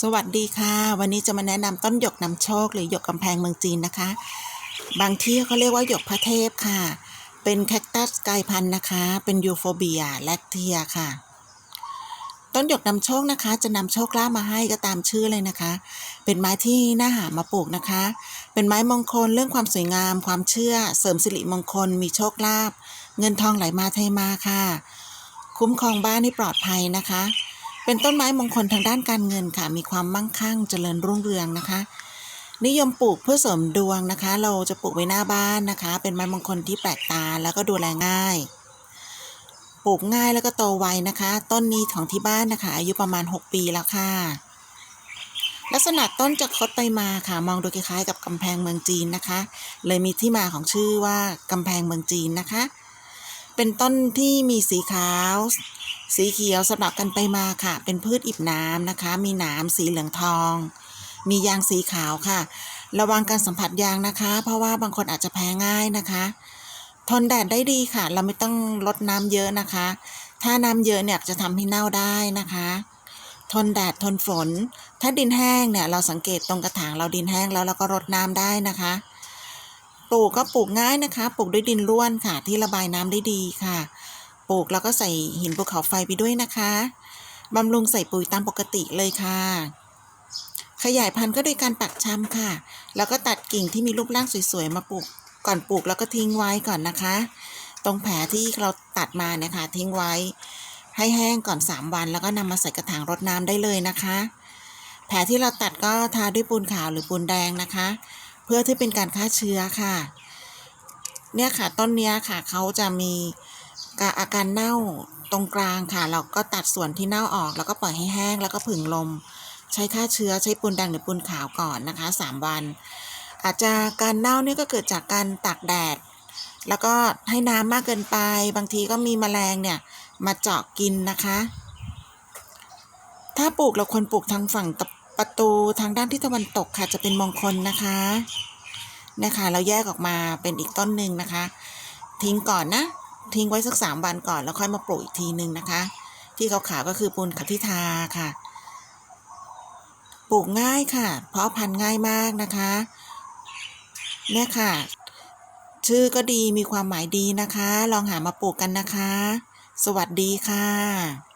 สวัสดีค่ะ วันนี้จะมาแนะนำต้นหยกนำโชคหรือหยกกำแพงเมืองจีนนะคะ บางที่เขาเรียกว่าหยกพระเทพค่ะ เป็นแคคตัสกลายพันธุ์นะคะ เป็นยูโฟเบียแลคเทียค่ะ ต้นหยกนำโชคนะคะ จะนำโชคลาภมาให้ก็ตามชื่อเลยนะคะ เป็นไม้ที่น่าหามาปลูกนะคะ เป็นไม้มงคลเรื่องความสวยงาม ความเชื่อ เสริมสิริมงคล มีโชคลาภเงินทองไหลมาเทมาค่ะ คุ้มครองบ้านให้ปลอดภัยนะคะ เป็นต้นไม้มงคลทางด้านการเงินค่ะ มีความมั่งคั่งเจริญรุ่งเรืองนะคะ นิยมปลูกเพื่อเสริมดวงนะคะ เราจะปลูกไว้หน้าบ้านนะคะ เป็นไม้มงคลที่แปลกตาแล้วก็ดูแลง่าย ปลูกง่ายแล้วก็โตไวนะคะ ต้นนี้ของที่บ้านนะคะ อายุประมาณ 6 ปีแล้วค่ะ ลักษณะต้นจะคดไปมาค่ะ มองดูคล้ายๆ กับกำแพงเมืองจีนนะคะ เลยมีที่มาของชื่อว่ากำแพงเมืองจีนนะคะ เป็นต้นที่มีสีขาว สีเขียวสลับกันไปมาค่ะ เป็นพืชอิบน้ำนะคะ มีหนามสีเหลืองทอง มียางสีขาวค่ะ ระวังการสัมผัสยางนะคะ เพราะว่าบางคนอาจจะแพ้ง่ายนะคะ ทนแดดได้ดีค่ะ เราไม่ต้องลดน้ำเยอะนะคะ ถ้าน้ำเยอะเนี่ยจะทำให้เน่าได้นะคะ ทนแดดทนฝน ถ้าดินแห้งเนี่ยเราสังเกตตรงกระถางเราดินแห้งแล้วเราก็รดน้ำได้นะคะ ปลูกก็ปลูกง่ายนะคะ ปลูกด้วยดินร่วนค่ะ ที่ระบายน้ำได้ดีค่ะ ลูกแล้วก็ใส่หินภูเขาไฟไปด้วยนะคะบำรุงใส่ปุ๋ยตามปกติเลยค่ะ ขยายพันธุ์ก็โดยการปักชำค่ะ แล้วก็ตัดกิ่งที่มีรูปร่างสวยๆมาปลูกก่อนปลูกแล้วก็ทิ้งไว้ก่อนนะคะ ตรงแผลที่เราตัดมาเนี่ยค่ะทิ้งไว้ ให้แห้งก่อน 3 วัน แล้วก็นำมาใส่กระถางรดน้ำได้เลยนะคะ แผลที่เราตัดก็ทาด้วยปูนขาวหรือปูนแดงนะคะ เพื่อที่เป็นการฆ่าเชื้อค่ะ เนี่ยค่ะต้นเนี้ยค่ะเขาจะมี กอาการเน่าตรงกลางค่ะ เราก็ตัดส่วนที่เน่าออก แล้วก็ปล่อยให้แห้งแล้วก็ผึ่งลม ใช้ฆ่าเชื้อใช้ปูนแดงหรือปูนขาวก่อนนะคะ 3 วัน อาจจะการเน่าเนี่ยก็เกิดจากการตากแดด แล้วก็ให้น้ำมากเกินไป บางทีก็มีแมลงเนี่ยมาเจาะกินนะคะ ถ้าปลูกเราควรปลูกทางฝั่งประตูทางด้านที่ตะวันตกค่ะจะเป็นมงคลนะคะนะคะ เราแยกออกมาเป็นอีกต้นหนึ่งนะคะ ทิ้งก่อนนะ ทิ้งไว้สักสามวันก่อนแล้วค่อยมาปลูกอีกทีหนึ่งนะคะ ที่ขาวๆก็คือปูนขัดที่ทาค่ะ ปลูกง่ายค่ะ เพราะพันธุ์ง่ายมากนะคะเนี่ยค่ะ ชื่อก็ดีมีความหมายดีนะคะ ลองหามาปลูกกันนะคะ สวัสดีค่ะ